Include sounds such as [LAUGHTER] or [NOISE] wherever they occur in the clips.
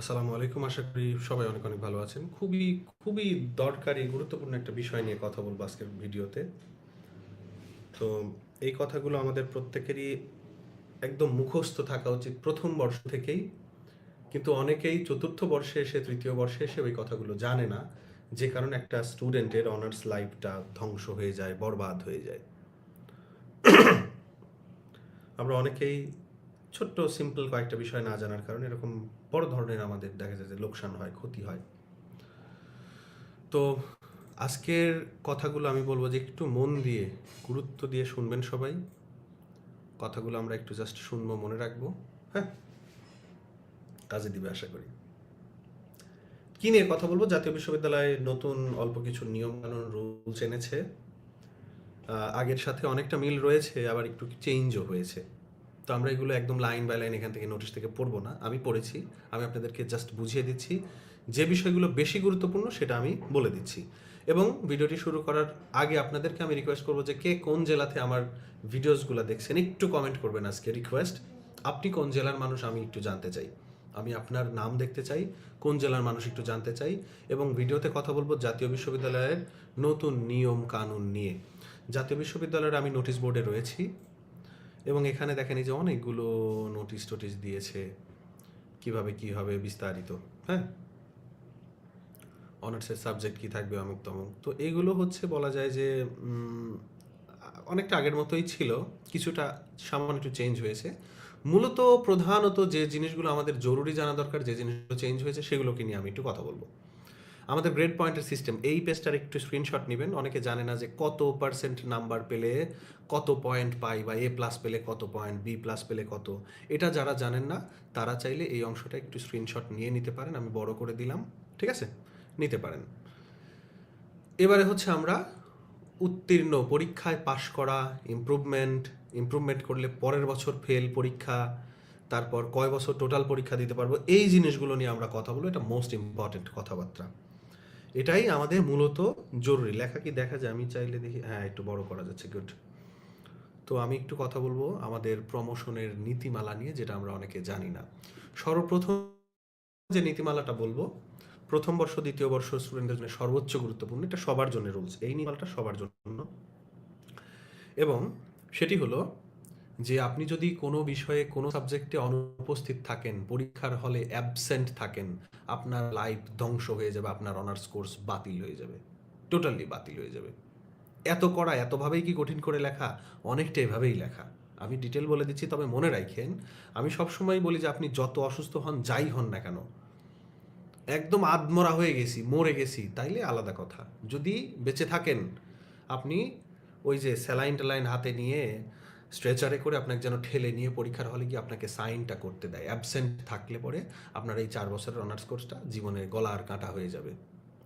আসসালামু আলাইকুম। আশা করি সবাই অনেক অনেক ভালো আছেন। খুবই খুবই দরকারি, গুরুত্বপূর্ণ একটা বিষয় নিয়ে কথা বলব আজকের ভিডিওতে। তো এই কথাগুলো আমাদের প্রত্যেকেরই একদম মুখস্থ থাকা উচিত প্রথম বর্ষ থেকেই। কিন্তু অনেকেই চতুর্থ বর্ষে এসে, তৃতীয় বর্ষে এসে ওই কথাগুলো জানে না। যে কারণে একটা স্টুডেন্টের অনার্স লাইফটা ধ্বংস হয়ে যায়, বরবাদ হয়ে যায়। আমরা অনেকেই ছোট্ট সিম্পল কয়েকটা বিষয় না জানার কারণে এরকম বড় ধরনের আমাদের দেখা যায় যে লোকসান হয়, ক্ষতি হয়। তো আজকের কথাগুলো আমি বলব যে একটু মন দিয়ে, গুরুত্ব দিয়ে শুনবেন সবাই। কথাগুলো আমরা একটু জাস্ট শুনব, মনে রাখব হ্যাঁ? কাজে দিবে আশা করি। কি নিয়ে কথা বলব? জাতীয় বিশ্ববিদ্যালয়ে নতুন অল্প কিছু নিয়ম কানুন রুলস এনেছে আগের সাথে অনেকটা মিল রয়েছে, আবার একটু চেঞ্জও হয়েছে। তো আমরা এগুলো একদম লাইন বাই লাইন এখান থেকে নোটিশ থেকে পড়ব না। আমি পড়েছি, আমি আপনাদেরকে জাস্ট বুঝিয়ে দিচ্ছি। যে বিষয়গুলো বেশি গুরুত্বপূর্ণ সেটা আমি বলে দিচ্ছি। এবং ভিডিওটি শুরু করার আগে আপনাদেরকে আমি রিকোয়েস্ট করব যে কে কোন জেলাতে আমার ভিডিওসগুলো দেখছেন, একটু কমেন্ট করবেন আজকে রিকোয়েস্ট আপনি কোন জেলার মানুষ আমি একটু জানতে চাই। আমি আপনার নাম দেখতে চাই, কোন জেলার মানুষ একটু জানতে চাই এবং ভিডিওতে কথা বলব জাতীয় বিশ্ববিদ্যালয়ের নতুন নিয়ম কানুন নিয়ে। জাতীয় বিশ্ববিদ্যালয়ের আমি নোটিশ বোর্ডে রয়েছি। এবং এখানে দেখেন এই যে অনেকগুলো নোটিশ টোটিশ দিয়েছে, কীভাবে কি হবে বিস্তারিত হ্যাঁ? অনার্সের সাবজেক্ট কি থাকবে অমুক তমুক। তো এগুলো হচ্ছে বলা যায় যে অনেকটা আগের মতোই ছিল, কিছুটা সামান্য একটু চেঞ্জ হয়েছে। মূলত প্রধানত যে জিনিসগুলো আমাদের জরুরি জানা দরকার, যে জিনিসগুলো চেঞ্জ হয়েছে, সেগুলোকে নিয়ে আমি একটু কথা বলব। আমাদের গ্রেড পয়েন্টের সিস্টেম এই পেজটার একটু স্ক্রিনশট নেবেন। অনেকে জানে না যে কত পার্সেন্ট নাম্বার পেলে কত পয়েন্ট পাই বা এ প্লাস পেলে কত পয়েন্ট বি প্লাস পেলে কত। এটা যারা জানেন না, তারা চাইলে এই অংশটা একটু স্ক্রিনশট নিয়ে নিতে পারেন। আমি বড় করে দিলাম, ঠিক আছে? নিতে পারেন। এবারে হচ্ছে আমরা উত্তীর্ণ, পরীক্ষায় পাশ করা ইমপ্রুভমেন্ট ইমপ্রুভমেন্ট করলে পরের বছর ফেল পরীক্ষা, তারপর কয় বছর টোটাল পরীক্ষা দিতে পারব, এই জিনিসগুলো নিয়ে আমরা কথা বলব। এটা মোস্ট ইম্পর্টেন্ট কথাবার্তা। এটাই আমাদের মূলত জরুরি। লেখা কি দেখা যায়? আমি চাইলে দেখি হ্যাঁ একটু বড় করা যাচ্ছে গুড তো আমি একটু কথা বলব আমাদের প্রমোশনের নীতিমালা নিয়ে, যেটা আমরা অনেকে জানি না। সর্বপ্রথম যে নীতিমালাটা বলব, প্রথম বর্ষ, দ্বিতীয় বর্ষ স্টুডেন্টদের জন্য সর্বোচ্চ গুরুত্বপূর্ণ, এটা সবার জন্য রুলস এই নীতিমালাটা সবার জন্য। এবং সেটি হলো যে আপনি যদি কোনো বিষয়ে কোনো সাবজেক্টে অনুপস্থিত থাকেন, পরীক্ষার হলে অ্যাবসেন্ট থাকেন, আপনার লাইফ ধ্বংস হয়ে যাবে, আপনার অনার্স কোর্স বাতিল হয়ে যাবে টোটালি বাতিল হয়ে যাবে। এত করা এতভাবেই কি কঠিন করে লেখা? অনেকটা এভাবেই লেখা। আমি ডিটেল বলে দিচ্ছি, তবে মনে রাখেন, আমি সবসময় বলি যে আপনি যত অসুস্থ হন, যাই হন না কেন, একদম আদমরা হয়ে গেছি, মরে গেছি, তাইলে আলাদা কথা। যদি বেঁচে থাকেন, আপনি ওই যে স্যালাইন ট্যালাইন হাতে নিয়ে স্ট্রেচারে করে আপনাকে যেন ঠেলে নিয়ে পরীক্ষার হলে গিয়ে আপনাকে সাইনটা করতে দেয়। অ্যাবসেন্ট থাকলে পরে আপনার এই চার বছরের অনার্স কোর্সটা জীবনের গলার কাঁটা হয়ে যাবে।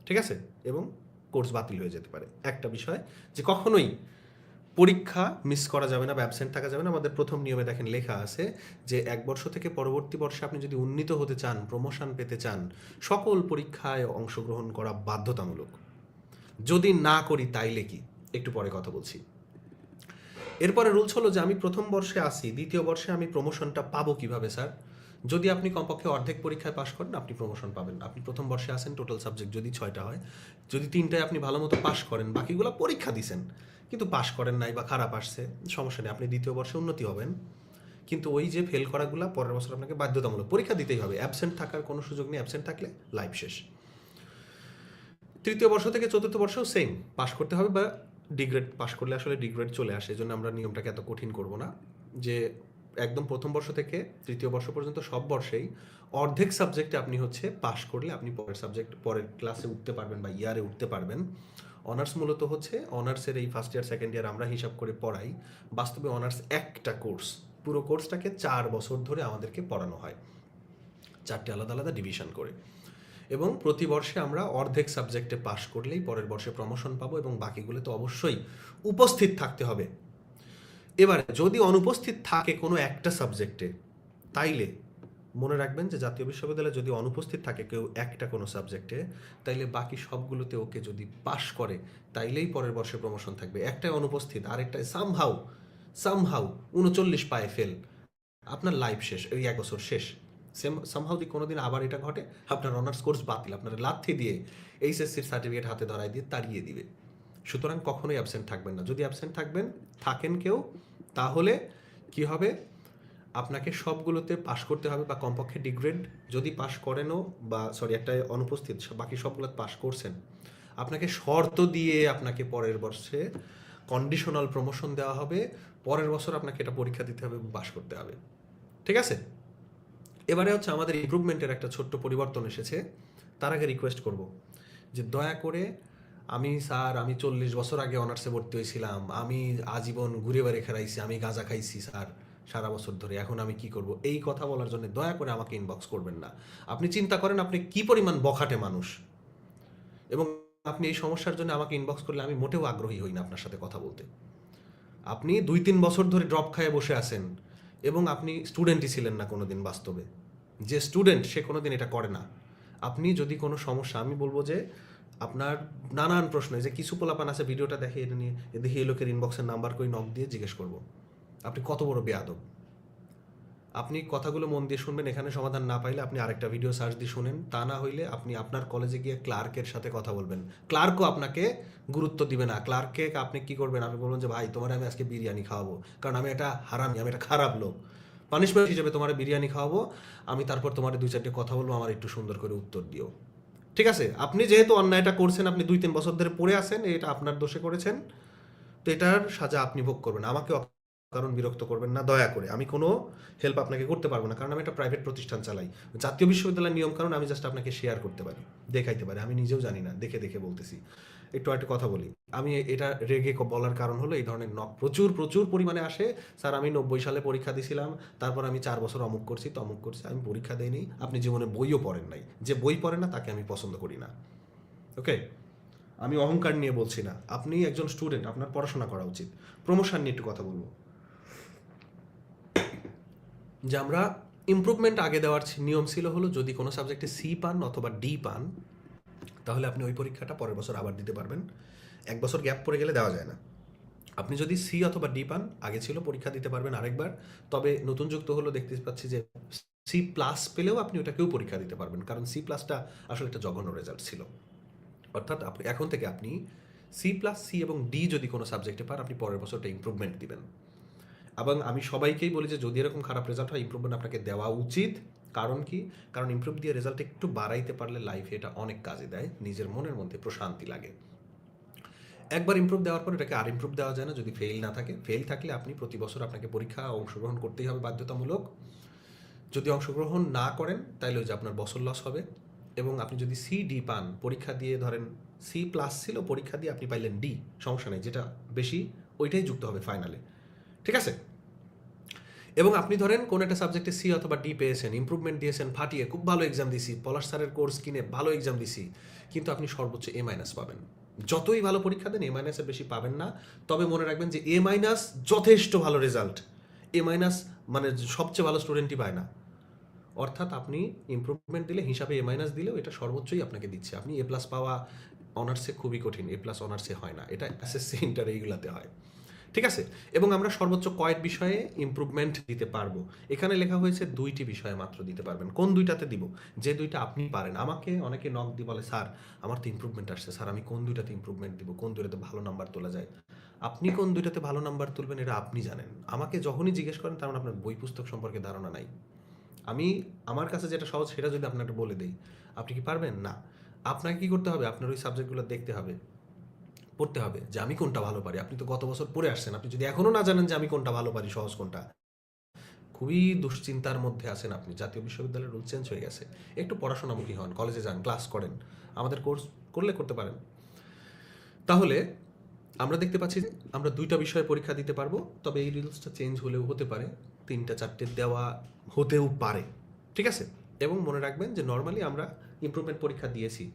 ঠিক আছে? এবং কোর্স বাতিল হয়ে যেতে পারে। একটা বিষয় যে কখনোই পরীক্ষা মিস করা যাবে না বা অ্যাবসেন্ট থাকা যাবে না। আমাদের প্রথম নিয়মে দেখেন লেখা আছে যে এক বর্ষ থেকে পরবর্তী বর্ষে আপনি যদি উন্নীত হতে চান প্রমোশন পেতে চান, সকল পরীক্ষায় অংশগ্রহণ করা বাধ্যতামূলক। যদি না করি তাইলে কি? একটু পরে কথা বলছি। এরপরে রুলস হলো যে আমি প্রথম বর্ষে আসি দ্বিতীয় বর্ষে আমি প্রমোশনটা পাবো কীভাবে, স্যার? যদি আপনি কমপক্ষে অর্ধেক পরীক্ষায় পাশ করেন, আপনি প্রমোশন পাবেন। আপনি প্রথম বর্ষে আসেন টোটাল সাবজেক্ট যদি ছয়টা হয়। যদি তিনটায় আপনি ভালো মতো পাশ করেন, বাকিগুলো পরীক্ষা দিছেন, কিন্তু পাশ করেন নাই বা খারাপ আসছে, সমস্যা নেই, আপনি দ্বিতীয় বর্ষে উন্নতি হবেন। কিন্তু ওই যে ফেল করাগুলো পরের বছর আপনাকে বাধ্যতামূলক পরীক্ষা দিতেই হবে। অ্যাবসেন্ট থাকার কোনো সুযোগ নেই অ্যাবসেন্ট থাকলে লাইফ শেষ। তৃতীয় বর্ষ থেকে চতুর্থ বর্ষও সেম পাশ করতে হবে বা ডিগ্রেড পাশ করলে আসলে ডিগ্রেড চলে আসে এই জন্য আমরা নিয়মটাকে এত কঠিন করব না। যে একদম প্রথম বর্ষ থেকে তৃতীয় বর্ষ পর্যন্ত সব বর্ষেই অর্ধেক সাবজেক্টে আপনি হচ্ছে পাশ করলে আপনি পরের সাবজেক্ট পরের ক্লাসে উঠতে পারবেন বা ইয়ারে উঠতে পারবেন। অনার্স মূলত হচ্ছে অনার্সের এই ফার্স্ট ইয়ার সেকেন্ড ইয়ার আমরা হিসাব করে পড়াই। বাস্তবে অনার্স একটা কোর্স পুরো কোর্সটাকে চার বছর ধরে আমাদেরকে পড়ানো হয়। চারটে আলাদা আলাদা ডিভিশন করে। এবং প্রতি বর্ষে আমরা অর্ধেক সাবজেক্টে পাশ করলেই পরের বর্ষে প্রমোশন পাবো এবং বাকিগুলো তো অবশ্যই উপস্থিত থাকতে হবে। এবারে, যদি অনুপস্থিত থাকে কোনো একটা সাবজেক্টে, তাইলে মনে রাখবেন যে জাতীয় বিশ্ববিদ্যালয়ে যদি অনুপস্থিত থাকে কেউ একটা কোনো সাবজেক্টে, তাইলে বাকি সবগুলোতে ওকে যদি পাশ করে, তাইলেই পরের বর্ষে প্রমোশন থাকবে। একটাই অনুপস্থিত আরেকটায় সামহাউ সামহাউ উনচল্লিশ পায়ে ফেল আপনার লাইফ শেষ ওই এক বছর শেষ। সেম সামহাউ দি কোনোদিন আবার এটা ঘটে, আপনার অনার্স কোর্স বাতিল, আপনার লাথি দিয়ে এইচএসসির সার্টিফিকেট হাতে ধরাই দিয়ে তাড়িয়ে দিবে। সুতরাং কখনোই অ্যাবসেন্ট থাকবেন না। যদি অ্যাবসেন্ট থাকবেন, থাকেন কেউ, তাহলে কি হবে? আপনাকে সবগুলোতে পাশ করতে হবে বা কমপক্ষে ডিগ্রেড যদি পাশ করেনও বা সরি একটা অনুপস্থিত, বাকি সবগুলো পাশ করছেন, আপনাকে শর্ত দিয়ে আপনাকে পরের বর্ষে কন্ডিশনাল প্রমোশন দেওয়া হবে, পরের বছর আপনাকে এটা পরীক্ষা দিতে হবে পাশ করতে হবে। ঠিক আছে? এবারে হচ্ছে আমাদের ইম্প্রুভমেন্টের একটা ছোট্ট পরিবর্তন এসেছে। তার আগে রিকোয়েস্ট করব যে দয়া করে আমি স্যার, আমি চল্লিশ বছর আগে অনার্সে ভর্তি হয়েছিলাম, আমি আজীবন ঘুরে বেড়ে খেলাইছি, আমি গাঁজা খাইছি স্যার সারা বছর ধরে, এখন আমি কি করব? এই কথা বলার জন্য দয়া করে আমাকে ইনবক্স করবেন না। আপনি চিন্তা করেন আপনি কি পরিমাণ বখাটে মানুষ। এবং আপনি এই সমস্যার জন্য আমাকে ইনবক্স করলে আমি মোটেও আগ্রহী হই না আপনার সাথে কথা বলতে। আপনি দুই তিন বছর ধরে ড্রপ খায় বসে আছেন। এবং আপনি স্টুডেন্টই ছিলেন না কোনো দিন বাস্তবে। যে স্টুডেন্ট সে কোনো দিন এটা করে না। আপনি যদি কোনো সমস্যা, আমি বলব যে আপনার নানান প্রশ্ন যে কিছু পোলাপান আছে, ভিডিওটা দেখে এটা নিয়ে দেখি এই লোকের ইনবক্সের নাম্বার করে নক দিয়ে জিজ্ঞেস করব। আপনি কত বড় বেয়াদব। আপনি কথাগুলো মন দিয়ে শুনবেন, এখানে সমাধান না পাইলে আপনি আরেকটা ভিডিও সার্চ দিয়ে শুনেন। তা না হইলে আপনি আপনার কলেজে গিয়ে ক্লার্কের সাথে কথা বলবেন। ক্লার্কও আপনাকে গুরুত্ব দিবে না। ক্লার্ককে আপনি কি করবেন? আপনি বলবেন যে, ভাই, তোমার আমি আজকে বিরিয়ানি খাওয়াবো। কারণ আমি এটা হারামি, আমি এটা খারাপ লোক। পানিশমেন্ট হিসেবে তোমার বিরিয়ানি খাওয়াবো। আমি তারপর তোমার দুই চারটে কথা বলব, আমার একটু সুন্দর করে উত্তর দিও। ঠিক আছে? আপনি যেহেতু অন্যায়টা করছেন, আপনি দুই তিন বছর ধরে পড়ে আছেন, এটা আপনার দোষে করেছেন। তো এটার সাজা আপনি ভোগ করবেন। আমাকে কারণ বিরক্ত করবেন না, দয়া করে। আমি কোনো হেল্প আপনাকে করতে পারব না, কারণ আমি একটা প্রাইভেট প্রতিষ্ঠান চালাই। জাতীয় বিশ্ববিদ্যালয়ের নিয়ম কারণ আমি জাস্ট আপনাকে শেয়ার করতে পারি, দেখাইতে পারি। আমি নিজেও জানি না, দেখে দেখে বলতেছি। একটু একটা কথা বলি। আমি এটা রেগে বলার কারণ হলো এই ধরনের নক প্রচুর প্রচুর পরিমাণে আসে। স্যার, আমি নব্বই সালে পরীক্ষা দিয়েছিলাম তারপর আমি চার বছর অমুক করছি, তমুক করছি, আমি পরীক্ষা দেইনি। আপনি জীবনে বইও পড়েন নাই। যে বই পড়েন না, তাকে আমি পছন্দ করি না। ওকে আমি অহংকার নিয়ে বলছি না। আপনি একজন স্টুডেন্ট আপনার পড়াশোনা করা উচিত। প্রমোশন নিয়ে একটু কথা বলব। যে আমরা ইমপ্রুভমেন্ট আগে দেওয়ার নিয়ম ছিল হলো যদি কোনো সাবজেক্টে সি পান অথবা ডি পান, তাহলে আপনি ওই পরীক্ষাটা পরের বছর আবার দিতে পারবেন। এক বছর গ্যাপ পড়ে গেলে দেওয়া যায় না। আপনি যদি সি অথবা ডি পান, আগে ছিল পরীক্ষা দিতে পারবেন আরেকবার। তবে নতুন যুক্ত হলো দেখতে পাচ্ছি যে সি প্লাস পেলেও আপনি ওটাকেও পরীক্ষা দিতে পারবেন, কারণ সি প্লাসটা আসলে একটা জঘন্য রেজাল্ট ছিল। অর্থাৎ আপনি এখন থেকে আপনি সি প্লাস সি এবং ডি যদি কোনো সাবজেক্টে পান, আপনি পরের বছরটা ইমপ্রুভমেন্ট দিবেন। এবং আমি সবাইকেই বলি যে যদি এরকম খারাপ রেজাল্ট হয় ইমপ্রুভমেন্ট আপনাকে দেওয়া উচিত। কারণ কি? কারণ ইমপ্রুভ দিয়ে রেজাল্ট একটু বাড়াইতে পারলে লাইফে এটা অনেক কাজে দেয়। নিজের মনের মধ্যে প্রশান্তি লাগে। একবার ইমপ্রুভ দেওয়ার পর এটাকে আর ইমপ্রুভ দেওয়া যায় না। যদি ফেল না থাকে ফেল থাকলে আপনি প্রতি বছর আপনাকে পরীক্ষা অংশগ্রহণ করতেই হবে বাধ্যতামূলক। যদি অংশগ্রহণ না করেন তাহলে ওই যে আপনার বছর লস হবে। এবং আপনি যদি সি ডি পান, পরীক্ষা দিয়ে ধরেন সি প্লাস ছিল, পরীক্ষা দিয়ে আপনি পাইলেন ডি সমস্যা নেই। যেটা বেশি, ওইটাই যুক্ত হবে ফাইনালে ঠিক আছে? এবং আপনি ধরেন কোন একটা সাবজেক্টে সি অথবা ডি পেয়েছেন ইমপ্রুভমেন্ট দিয়েছেন, ফাটিয়ে খুব ভালো এক্সাম দিছি, পলাশ স্যারের কোর্স কিনে ভালো এক্সাম দিছি, কিন্তু আপনি সর্বোচ্চ এ মাইনাস পাবেন। যতই ভালো পরীক্ষা দেন এ মাইনাসের বেশি পাবেন না। তবে মনে রাখবেন যে এ মাইনাস যথেষ্ট ভালো রেজাল্ট এ মাইনাস মানে সবচেয়ে ভালো স্টুডেন্টই পায় না। অর্থাৎ আপনি ইমপ্রুভমেন্ট দিলে, হিসাবে এ মাইনাস দিলেও এটা সর্বোচ্চই আপনাকে দিচ্ছে। আপনি এ প্লাস পাওয়া অনার্সে খুবই কঠিন এ প্লাস অনার্সে হয় না। এটা এসএসসি ইন্টার এইগুলাতে হয়। ঠিক আছে? এবং আমরা সর্বোচ্চ কয়েক বিষয়ে ইমপ্রুভমেন্ট দিতে পারব। এখানে লেখা হয়েছে দুইটি বিষয়ে মাত্র দিতে পারবেন। কোন দুইটাতে দিব? যে দুইটা আপনি পারেন। আমাকে অনেকে নক দিয়ে বলে, স্যার, আমার তো ইমপ্রুভমেন্ট আসছে। স্যার, আমি কোন দুইটাতে ইমপ্রুভমেন্ট দিব? কোন দুইটাতে ভালো নাম্বার তোলা যায়? আপনি কোন দুইটাতে ভালো নাম্বার তুলবেন এটা আপনি জানেন। আমাকে যখনই জিজ্ঞেস করেন, তার মানে আপনার বই পুস্তক সম্পর্কে ধারণা নাই। আমি, আমার কাছে যেটা সহজ, সেটা যদি আপনাকে বলে দেই, আপনি কি পারবেন? না। আপনাকে কি করতে হবে? আপনার ওই সাবজেক্টগুলো দেখতে হবে। পড়তে হবে যে আমি কোনটা ভালো পারি। আপনি তো গত বছর পড়ে আসছেন। আপনি যদি এখনও না জানেন যে আমি কোনটা ভালো পারি, সহজ কোনটা? খুবই দুশ্চিন্তার মধ্যে আছেন আপনি। জাতীয় বিশ্ববিদ্যালয়ের রুল চেঞ্জ হয়ে গেছে। একটু পড়াশোনামুখী হন, কলেজে যান, ক্লাস করেন। আমাদের কোর্স করলে করতে পারেন। তাহলে আমরা দেখতে পাচ্ছি আমরা দুইটা বিষয়ে পরীক্ষা দিতে পারব, তবে এই রিলসটা চেঞ্জ হলেও হতে পারে। তিনটা চারটে দেওয়া হতেও পারে। ঠিক আছে? এবং মনে রাখবেন যে নর্মালি আমরা ইমপ্রুভমেন্ট পরীক্ষা দিয়েছি।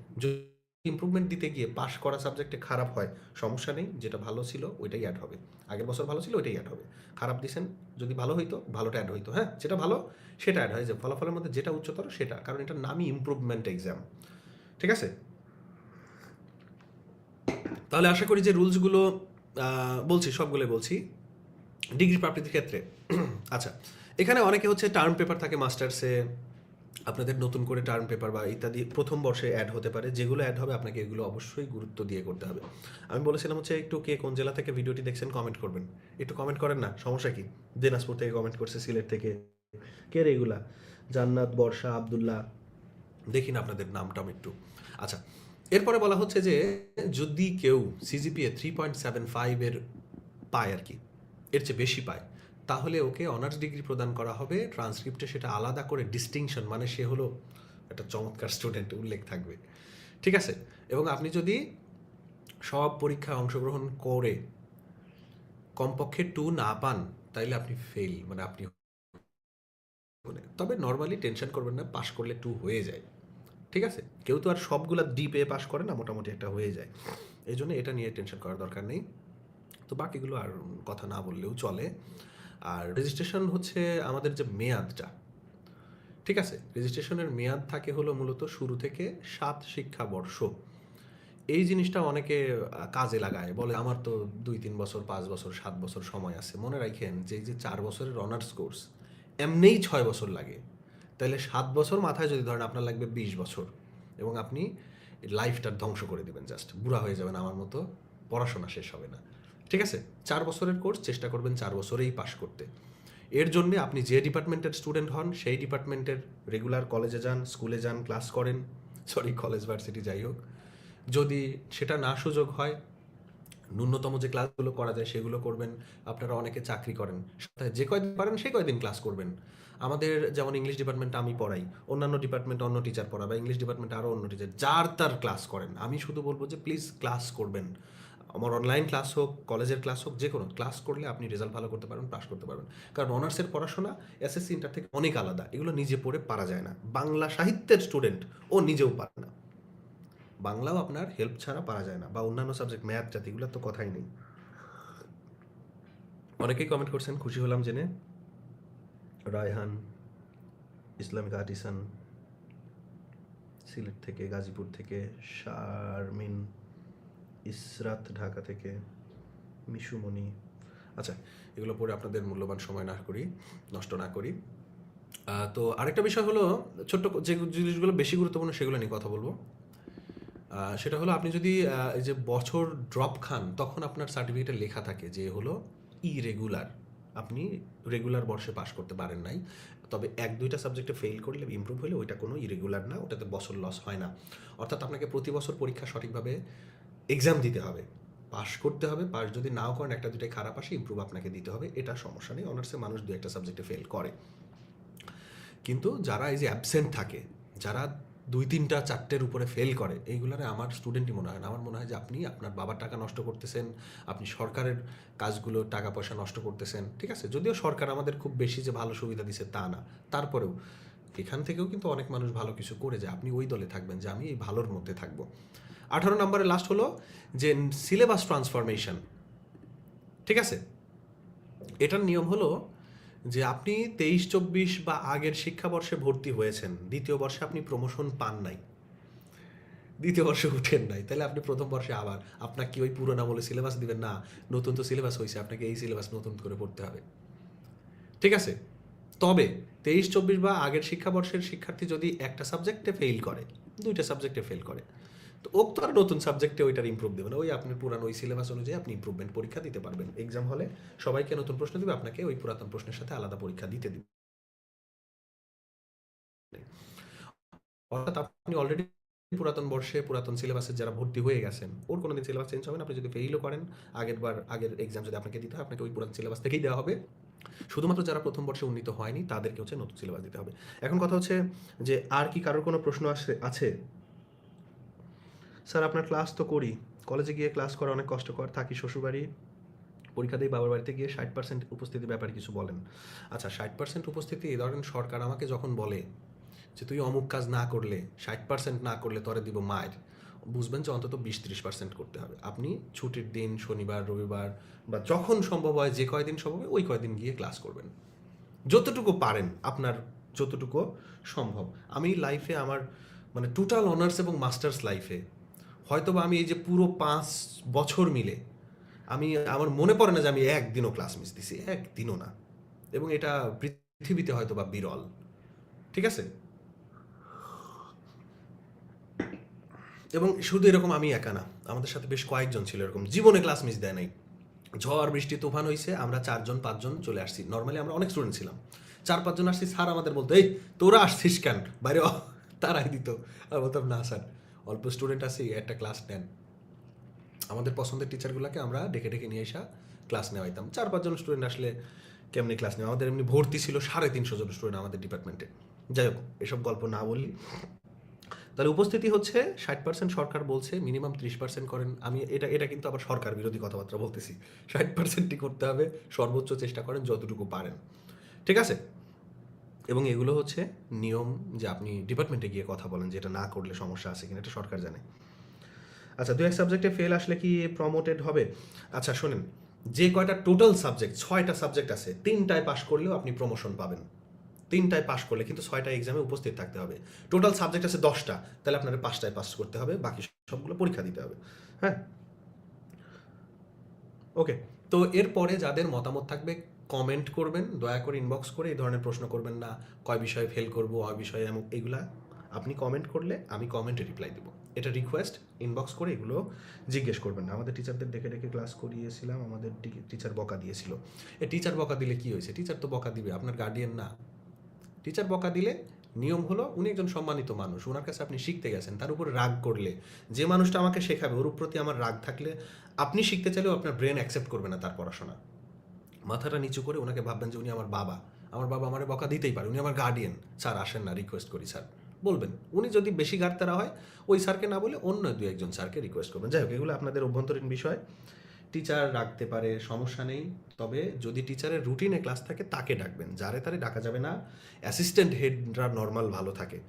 ইমপ্রুভমেন্ট দিতে গিয়ে পাশ করা সাবজেক্টে খারাপ হয়, সমস্যা নেই, যেটা ভালো ছিল ওইটাই অ্যাড হবে। আগের বছর ভালো ছিল, ওইটাই অ্যাড হবে। খারাপ দিয়েছেন যদি ভালো হইতো, ভালোটা অ্যাড হইতো হ্যাঁ? যেটা ভালো, সেটা অ্যাড হয়। যে ফলাফলের মধ্যে যেটা উচ্চতর, সেটা। কারণ এটার নামই ইমপ্রুভমেন্ট এক্সাম ঠিক আছে? তাহলে আশা করি যে রুলসগুলো বলছি সবগুলোই বলছি। ডিগ্রি প্রাপ্তির ক্ষেত্রে। [CLEARS THROAT] আচ্ছা এখানে অনেকে হচ্ছে টার্ম পেপার থাকে মাস্টার্সে আপনাদের নতুন করে টার্ম পেপার বা ইত্যাদি প্রথম বর্ষে অ্যাড হতে পারে, যেগুলো অ্যাড হবে আপনাকে এগুলো অবশ্যই গুরুত্ব দিয়ে করতে হবে। আমি বলেছিলাম হচ্ছে, একটু কে কোন জেলা থেকে ভিডিওটি দেখছেন কমেন্ট করবেন। একটু কমেন্ট করেন না, সমস্যা কি? দিনাজপুর থেকে কমেন্ট করছে, সিলেট থেকে। কে রেগুলা জান্নাত, বর্ষা, আবদুল্লাহ। দেখি না আপনাদের নামটাম একটু। আচ্ছা এরপরে বলা হচ্ছে যে, যদি কেউ সিজিপিএ থ্রি পয়েন্ট সেভেন ফাইভের পায় আর কি, এর চেয়ে বেশি পায় তাহলে ওকে অনার্স ডিগ্রি প্রদান করা হবে। ট্রান্সক্রিপ্টে সেটা আলাদা করে ডিস্টিংশন মানে সে হলো একটা চমৎকার স্টুডেন্ট উল্লেখ থাকবে। ঠিক আছে? এবং আপনি যদি সব পরীক্ষায় অংশগ্রহণ করে কমপক্ষে টু না পান, তাইলে আপনি ফেল মানে আপনি মানে তবে নর্মালি টেনশন করবেন না পাশ করলে টু হয়ে যায়। ঠিক আছে? কেউ তো আর সবগুলা ডি পেয়ে পাশ করে না, মোটামুটি একটা হয়ে যায়। এই জন্য এটা নিয়ে টেনশন করার দরকার নেই। তো বাকিগুলো আর কথা না বললেও চলে। আর রেজিস্ট্রেশন হচ্ছে আমাদের যে মেয়াদটা, ঠিক আছে? রেজিস্ট্রেশনের মেয়াদ থাকে হলো মূলত শুরু থেকে সাত শিক্ষাবর্ষ। এই জিনিসটা অনেকে কাজে লাগায়। বলে, আমার তো দুই, তিন বছর, পাঁচ বছর, সাত বছর সময় আছে। মনে রাখেন যে যে চার বছরের অনার্স কোর্স এমনিই ছয় বছর লাগে। তাহলে সাত বছর মাথায় যদি ধরেন আপনার লাগবে বিশ বছর, এবং আপনি লাইফটার ধ্বংস করে দেবেন জাস্ট বুড়া হয়ে যাবেন আমার মতো, পড়াশোনা শেষ হবে না। ঠিক আছে? চার বছরের কোর্স চেষ্টা করবেন চার বছরেই পাশ করতে। এর জন্য আপনি যে ডিপার্টমেন্টের স্টুডেন্ট হন, সেই ডিপার্টমেন্টের রেগুলার কলেজে যান স্কুলে যান ক্লাস করেন। সরি কলেজ ভার্সিটি যাই হোক। যদি সেটা না সুযোগ হয়, ন্যূনতম যে ক্লাসগুলো করা যায় সেগুলো করবেন। আপনারা অনেকে চাকরি করেন। সপ্তাহে যে কয়দিন পারেন, সেই কয়দিন ক্লাস করবেন। আমাদের যেমন ইংলিশ ডিপার্টমেন্ট আমি পড়াই, অন্যান্য ডিপার্টমেন্ট অন্য টিচার পড়া বা ইংলিশ ডিপার্টমেন্ট আরও অন্য টিচার যার তার ক্লাস করেন। আমি শুধু বলব যে প্লিজ ক্লাস করবেন। আমার অনলাইন ক্লাস হোক কলেজের ক্লাস হোক যে কোনো ক্লাস করলে আপনি রেজাল্ট ভালো করতে পারবেন পাস করতে পারবেন। কারণ অনার্সের পড়াশোনা এসএসসি ইন্টার থেকে অনেক আলাদা, এগুলো নিজে পড়ে পারা যায় না। বাংলা সাহিত্যের স্টুডেন্ট ও নিজেও পারে না। বাংলাও আপনার হেল্প ছাড়া পারা যায় না, বা অন্যান্য সাবজেক্ট ম্যাথ জাতি এগুলো তো কথাই নেই। অনেকেই কমেন্ট করছেন, খুশি হলাম জেনে। রায়হান, ইসলামিক আর্টিসান, সিলেট থেকে, গাজীপুর থেকে, শারমিন ইসরাত ঢাকা থেকে মিশুমণি আচ্ছা এগুলো পরে আপনাদের মূল্যবান সময় না করি, নষ্ট না করি। তো আরেকটা বিষয় হলো, ছোট্ট যে জিনিসগুলো বেশি গুরুত্বপূর্ণ সেগুলো নিয়ে কথা বলব। সেটা হলো আপনি যদি এই যে বছর ড্রপ খান, তখন আপনার সার্টিফিকেটে লেখা থাকে যে হলো ইরেগুলার আপনি রেগুলার বর্ষে পাশ করতে পারেন নাই। তবে এক, দুইটা সাবজেক্টে ফেল করলে ইমপ্রুভ হলে ওইটা কোনো ইরেগুলার না, ওটাতে বছর লস হয় না। অর্থাৎ আপনাকে প্রতি বছর পরীক্ষা সঠিকভাবে এক্সাম দিতে হবে। পাশ করতে হবে পাশ যদি নাও করেন, একটা দুটাই খারাপ আসে ইমপ্রুভ আপনাকে দিতে হবে। এটা সমস্যা নেই অনার্সে মানুষ দু একটা সাবজেক্টে ফেল করে। কিন্তু যারা এই যে অ্যাবসেন্ট থাকে, যারা দুই তিনটা চারটের উপরে ফেল করে, এইগুলারে আমার স্টুডেন্টই মনে হয় না। আমার মনে হয় যে আপনি আপনার বাবার টাকা নষ্ট করতেছেন, আপনি সরকারের কাজগুলো টাকা পয়সা নষ্ট করতেছেন, ঠিক আছে? যদিও সরকার আমাদের খুব বেশি যে ভালো সুবিধা দিছে তা না। তারপরেও এখান থেকেও কিন্তু অনেক মানুষ ভালো কিছু করে যায়। আপনি ওই দলে থাকবেন যে আমি এই ভালোর মধ্যে থাকব। আঠারো নম্বরে লাস্ট হলো যে সিলেবাস ট্রান্সফরমেশন ঠিক আছে? এটার নিয়ম হলো যে আপনি তেইশ, চব্বিশ বা আগের শিক্ষাবর্ষে ভর্তি হয়েছেন, দ্বিতীয় বর্ষে আপনি প্রমোশন পান নাই। দ্বিতীয় বর্ষে উঠেন নাই, তাহলে আপনি প্রথম বর্ষে আবার আপনাকে কি ওই পুরোনো বলে সিলেবাস দিবেন, না, নতুন তো সিলেবাস হয়েছে আপনাকে এই সিলেবাস নতুন করে পড়তে হবে। ঠিক আছে? তবে তেইশ, চব্বিশ বা আগের শিক্ষাবর্ষের শিক্ষার্থী যদি একটা সাবজেক্টে ফেল করে, দুইটা সাবজেক্টে ফেল করে তো ওক তো আর নতুন সাবজেক্টে ওইটার ইমপ্রুভ দেবে না। ওই আপনার পুরানো ওই সিলেবাস অনুযায়ী আপনি ইমপ্রুভমেন্ট পরীক্ষা দিতে পারবেন। এক্সাম হলে সবাইকে নতুন প্রশ্ন দিবে, আপনাকে ওই পুরাতন প্রশ্নের সাথে আলাদা পরীক্ষা দিতে দিবে। অর্থাৎ আপনি অলরেডি পুরাতন বর্ষে, পুরাতন সিলেবাসে যারা ভর্তি হয়ে গেছেন, ওর কোনোদিন সিলেবাস চেঞ্জ হবে না। আপনি যদি ফেইলও করেন, আগের বার, আগের এক্সাম যদি আপনাকে দিতে হয়, আপনাকে ওই পুরাতন সিলেবাস থেকেই দেওয়া হবে। শুধুমাত্র যারা প্রথম বর্ষে উন্নীত হয়নি, তাদেরকে হচ্ছে নতুন সিলেবাস দিতে হবে। এখন কথা হচ্ছে যে, আর কি কারোর কোনো প্রশ্ন আছে আছে? স্যার, আপনার ক্লাস তো করি। কলেজে গিয়ে ক্লাস করা অনেক কষ্টকর। থাকি শ্বশুরবাড়ি। পরীক্ষা দিয়ে বাবার বাড়িতে গিয়ে ষাট পার্সেন্ট উপস্থিতির ব্যাপারে কিছু বলেন। আচ্ছা ষাট পার্সেন্ট উপস্থিতি ধরেন সরকার আমাকে যখন বলে যে, তুই অমুক কাজ না করলে, ষাট পার্সেন্ট না করলে তরে দিব মায়ের, বুঝবেন যে অন্তত বিশ ত্রিশ পার্সেন্ট করতে হবে। আপনি ছুটির দিন, শনিবার, রবিবার বা যখন সম্ভব হয়, যে কয়দিন সম্ভব হয়, ওই কয়দিন গিয়ে ক্লাস করবেন। যতটুকু পারেন, আপনার যতটুকু সম্ভব। আমি লাইফে আমার মানে টোটাল অনার্স এবং মাস্টার্স লাইফে হয়তোবা আমি এই যে পুরো পাঁচ বছর মিলে আমি, আমার মনে পড়ে না যে আমি একদিনও ক্লাস মিস দিছি, একদিনও না। এবং এটা পৃথিবীতে হয়তো বা বিরল। ঠিক আছে? এবং শুধু এরকম আমি একা না, আমাদের সাথে বেশ কয়েকজন ছিল এরকম। জীবনে ক্লাস মিস দেয় নাই। ঝড়, বৃষ্টি, তুফান হয়েছে আমরা চারজন, পাঁচজন চলে আসছি। নর্মালি আমরা অনেক স্টুডেন্ট ছিলাম। চার, পাঁচজন আসছি, স্যার আমাদের বলতো, এই, তোরা আসছিস কেন? বাইরে তারাই দিত। আর বলতাম, না, স্যার। অল্প স্টুডেন্ট আছে, একটা ক্লাস নেন। আমাদের পছন্দের টিচারগুলোকে আমরা ডেকে ডেকে নিয়ে এসা ক্লাস নেওয়াইতাম। চার পাঁচজন স্টুডেন্ট আসলে কেমনি ক্লাস নেওয়া আমাদের এমনি ভর্তি ছিল সাড়ে তিনশো জন স্টুডেন্ট আমাদের ডিপার্টমেন্টে যাই হোক, এসব গল্প না বলি তাহলে উপস্থিতি হচ্ছে ষাট পার্সেন্ট সরকার বলছে মিনিমাম ত্রিশ পার্সেন্ট করেন। আমি এটা এটা কিন্তু আবার সরকার বিরোধী কথাবার্তা বলতেছি। ষাট পার্সেন্টই করতে হবে, সর্বোচ্চ চেষ্টা করেন যতটুকু পারেন। ঠিক আছে? এবং এগুলো হচ্ছে নিয়ম যে আপনি ডিপার্টমেন্টে গিয়ে কথা বলেন যেটা না করলে সমস্যা আছে কিনা, এটা সরকার জানে। আচ্ছা দু এক সাবজেক্টে ফেল আসলে কি প্রমোটেড হবে? আচ্ছা শোনেন, যে কয়টা টোটাল সাবজেক্ট ছয়টা সাবজেক্ট আছে, তিনটায় পাশ করলেও আপনি প্রমোশন পাবেন। তিনটায় পাশ করলে কিন্তু ছয়টা এক্সামে উপস্থিত থাকতে হবে। টোটাল সাবজেক্ট আছে দশটা, তাহলে আপনার পাঁচটায় পাস করতে হবে, বাকি সবগুলো পরীক্ষা দিতে হবে। হ্যাঁ? ওকে তো এরপরে যাদের মতামত থাকবে কমেন্ট করবেন, দয়া করে ইনবক্স করে এই ধরনের প্রশ্ন করবেন না, কয় বিষয়ে ফেল করব ওই বিষয়ে এমন, এগুলা আপনি কমেন্ট করলে আমি কমেন্টে রিপ্লাই দেবো। এটা রিকোয়েস্ট ইনবক্স করে এগুলো জিজ্ঞেস করবেন না। আমাদের টিচারদের ডেকে ডেকে ক্লাস করিয়েছিলাম, আমাদের টিচার বকা দিয়েছিল। এ টিচার বকা দিলে কি হয়েছে? টিচার তো বকা দিবে, আপনার গার্ডিয়ান না। টিচার বকা দিলে নিয়ম হলো উনি একজন সম্মানিত মানুষ ওনার কাছে আপনি শিখতে গেছেন, তার উপর রাগ করলে, যে মানুষটা আমাকে শেখাবে, ওর প্রতি আমার রাগ থাকলে, আপনি শিখতে চাইলেও আপনার ব্রেন অ্যাকসেপ্ট করবে না তার পড়াশোনা। মাথাটা নিচু করে ওনাকে ভাববেন যে উনি আমার বাবা। আমার বাবা আমার বকা দিতেই পারে, উনি আমার গার্ডিয়ান স্যার, আসেন না রিকোয়েস্ট করি, স্যার। বলবেন, উনি যদি বেশি গাড়তারা হয়, ওই স্যারকে না বলে অন্য দু একজন স্যারকে রিকোয়েস্ট করবেন। যাই হোক, এগুলো আপনাদের অভ্যন্তরীণ বিষয়। টিচার রাখতে পারে, সমস্যা নেই। তবে যদি টিচারের রুটিনে ক্লাস থাকে, তাকে ডাকবেন। যারে তারে ডাকা যাবে না অ্যাসিস্ট্যান্ট হেডরা নর্মাল ভালো থাকে।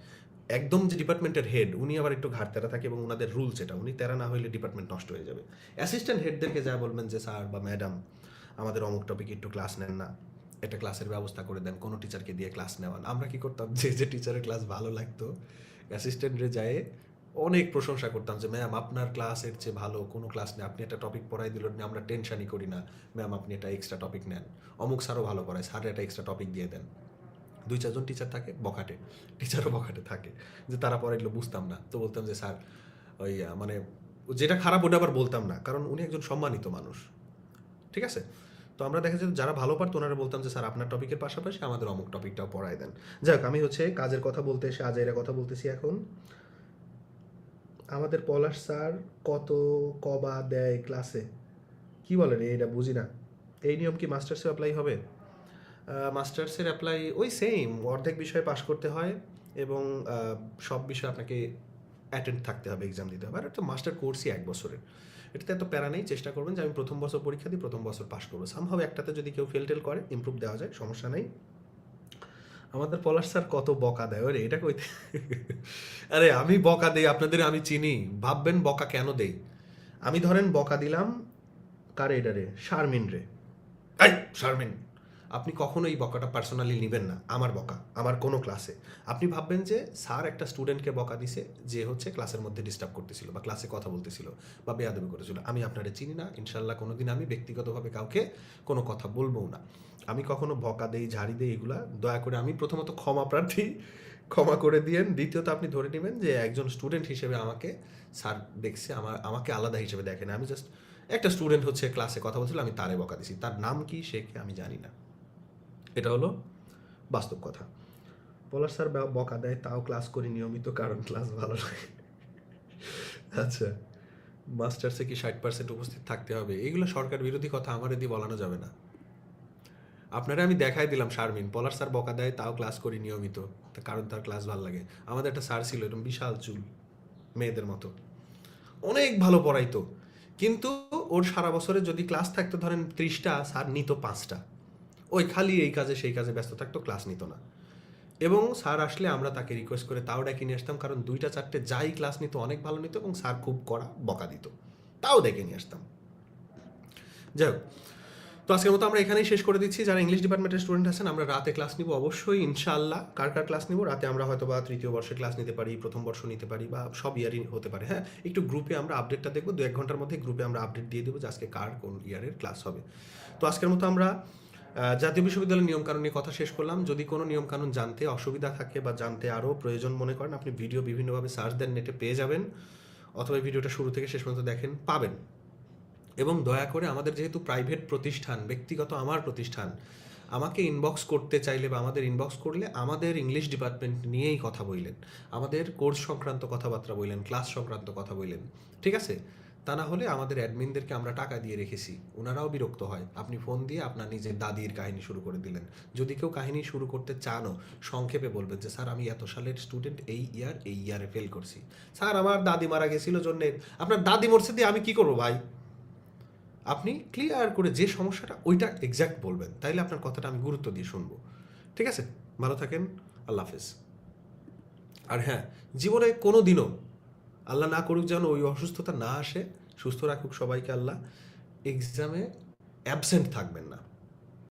একদম যে ডিপার্টমেন্টের হেড উনি আবার একটু ঘাট তেরা থাকে এবং ওনাদের রুলস এটা। উনি তেরা না হইলে ডিপার্টমেন্ট নষ্ট হয়ে যাবে। অ্যাসিস্ট্যান্ট হেডদেরকে যা বলবেন যে, স্যার বা ম্যাডাম আমাদের অমুক টপিক একটু ক্লাস নেন না, একটা ক্লাসের ব্যবস্থা করে দেন, কোনো টিচারকে দিয়ে ক্লাস নেওয়ান আমরা কি করতাম? যে যে টিচারের ক্লাস ভালো লাগতো অ্যাসিস্ট্যান্টরে যায় অনেক প্রশংসা করতাম যে ম্যাম আপনার ক্লাসের চেয়ে ভালো কোনো ক্লাস নেই। আপনি একটা টপিক পড়াই দিল না আমরা টেনশানই করি না। ম্যাম আপনি একটা এক্সট্রা টপিক নেন। অমুক স্যারও ভালো পড়ায় স্যার একটা এক্সট্রা টপিক দিয়ে দেন। দুই, চারজন টিচার থাকে, বখাটে। টিচারও বখাটে থাকে। যে, তারা পরে এগুলো বুঝতাম না। তো বলতাম যে স্যার ওই মানে যেটা খারাপ ওটা আবার বলতাম না। কারণ উনি একজন সম্মানিত মানুষ। ঠিক আছে? তো আমরা দেখা যেত যারা ভালো পারতো ওনারা বলতাম যে, স্যার, আপনার টপিকের পাশাপাশি আমাদের অমুক টপিকটাও পড়াই দেন। যাক, আমি হচ্ছে কাজের কথা বলতে এসে আজাইরা কথা বলতেছি এখন। আমাদের পলাশ স্যার কত কবা দেয় ক্লাসে কি বলেন এটা বুঝি না। এই নিয়ম কি মাস্টার্সে অ্যাপ্লাই হবে? মাস্টার্সের অ্যাপ্লাই ওই সেম অর্ধেক বিষয়ে পাশ করতে হয় এবং সব বিষয়ে আপনাকে অ্যাটেন্ড থাকতে হবে এক্সাম দিতে হবে। আর একটা মাস্টার কোর্সই এক বছরের। এটাতে এত প্যারা নেই, চেষ্টা করবেন যে আমি প্রথম বছর পরীক্ষা দিই, প্রথম বছর পাশ করব। সামহাও একটাতে যদি কেউ ফেল টেল করে ইম্প্রুভ দেওয়া যায়, সমস্যা নেই। আমাদের পলাশ স্যার কত বকা দেয়, ওরে, এটা কইতে আরে, আমি বকা দেই, আপনাদের আমি চিনি, ভাববেন বকা কেন দেই? আমি ধরেন বকা দিলাম, কারে এটারে শারমিন রে। শারমিন। আপনি কখনো এই বকাটা পার্সোনালি নেবেন না, আমার বকা, আমার কোনো ক্লাসে আপনি ভাববেন যে স্যার একটা স্টুডেন্টকে বকা দিছে, যে হচ্ছে ক্লাসের মধ্যে ডিস্টার্ব করতেছিল বা ক্লাসে কথা বলতেছিল বা বেয়াদবি করেছিল। আমি আপনারে চিনি না ইনশাল্লাহ কোনোদিন আমি ব্যক্তিগতভাবে কাউকে কোনো কথা বলব না। আমি কখনো বকা দেই, ঝাড়ি দেই এগুলা, দয়া করে আমি প্রথমত ক্ষমা প্রার্থী, ক্ষমা করে দিয়েন। দ্বিতীয়ত আপনি ধরে নেবেন যে একজন স্টুডেন্ট হিসেবে আমাকে স্যার দেখছে, আমার, আমাকে আলাদা হিসেবে দেখেন আমি জাস্ট একটা স্টুডেন্ট হচ্ছে ক্লাসে কথা বলছিল, আমি তারে বকা দিছি। তার নাম কি, সে কি, আমি জানি না। এটা হলো বাস্তব কথা। পলাশ স্যার বকা দেয়, তাও ক্লাস করি নিয়মিত, কারণ ক্লাস ভালো লাগে আচ্ছা মাস্টার্সে কি ষাট পার্সেন্ট উপস্থিত থাকতে হবে? এগুলো সরকার বিরোধী কথা আমার দিয়ে বলানো যাবে না। আপনারা আমি দেখাই দিলাম, শারমিন। পলাশ স্যার বকা দেয়, তাও ক্লাস করি নিয়মিত। কারণ তার ক্লাস ভালো লাগে। আমাদের একটা স্যার ছিল, এরকম বিশাল চুল, মেয়েদের মতো। অনেক ভালো পড়াইতো। কিন্তু ওর সারা বছরে যদি ক্লাস থাকতো, ধরেন ত্রিশটা, স্যার নিত পাঁচটা। ওই খালি এই কাজে, সেই কাজে ব্যস্ত থাকতো ক্লাস নিত না। এবং স্যার আসলে আমরা তাকে রিকোয়েস্ট করে তাও ডেকে নিয়ে আসতাম, কারণ দুইটা, চারটে যাই ক্লাস নিত, অনেক ভালো নিত এবং স্যার খুব কড়া বকা দিত। তাও ডেকে নিয়ে আসতাম। যাই হোক, তো আজকের মতো আমরা এখানেই শেষ করে দিচ্ছি। যারা ইংলিশ ডিপার্টমেন্টের স্টুডেন্ট আছেন, আমরা রাতে ক্লাস নিব অবশ্যই, ইনশাআল্লাহ। কার কার ক্লাস নিব? রাতে আমরা হয়তো বা তৃতীয় বর্ষে ক্লাস নিতে পারি, প্রথম বর্ষ নিতে পারি বা সব ইয়ারই হতে পারে। হ্যাঁ একটু গ্রুপে আমরা আপডেটটা দেখব। দু এক ঘণ্টার মধ্যে গ্রুপে আমরা আপডেট দিয়ে দেবো যে আজকে কার কোন ইয়ারের ক্লাস হবে। তো আজকের মতো আমরা জাতীয় বিশ্ববিদ্যালয়ের নিয়মকানুন নিয়ে কথা শেষ করলাম। যদি কোনো নিয়মকানুন জানতে অসুবিধা থাকে বা জানতে আরও প্রয়োজন মনে করেন, আপনি ভিডিও বিভিন্নভাবে সার্চ দেন, নেটে পেয়ে যাবেন অথবা ভিডিওটা শুরু থেকে শেষ পর্যন্ত দেখেন, পাবেন। এবং দয়া করে আমাদের যেহেতু প্রাইভেট প্রতিষ্ঠান, ব্যক্তিগত আমার প্রতিষ্ঠান, আমাকে ইনবক্স করতে চাইলে বা আমাদের ইনবক্স করলে আমাদের ইংলিশ ডিপার্টমেন্ট নিয়েই কথা বললেন। আমাদের কোর্স সংক্রান্ত কথাবার্তা বললেন ক্লাস সংক্রান্ত কথা বললেন। ঠিক আছে? তা না হলে আমাদের অ্যাডমিনদেরকে আমরা টাকা দিয়ে রেখেছি। ওনারাও বিরক্ত হয়। আপনি ফোন দিয়ে আপনার নিজের দাদির কাহিনী শুরু করে দিলেন। যদি কেউ কাহিনী শুরু করতে চানও, সংক্ষেপে বলবেন যে, স্যার, আমি এত সালের স্টুডেন্ট এই ইয়ার এই ইয়ারে ফেল করছি। স্যার, আমার দাদি মারা গেছিল জন্যে, আপনার দাদি মরছে দিয়ে আমি কি করব ভাই? আপনি ক্লিয়ার করে যে সমস্যাটা, ওইটা এক্স্যাক্ট বলবেন। তাইলে আপনার কথাটা আমি গুরুত্ব দিয়ে শুনব। ঠিক আছে? ভালো থাকেন। আল্লাহ হাফেজ। আর হ্যাঁ জীবনে কোনো দিনও আল্লাহ না করুক যেন ওই অসুস্থতা না আসে। সুস্থ রাখুক সবাইকে আল্লাহ। এক্সামে অ্যাবসেন্ট থাকবেন না।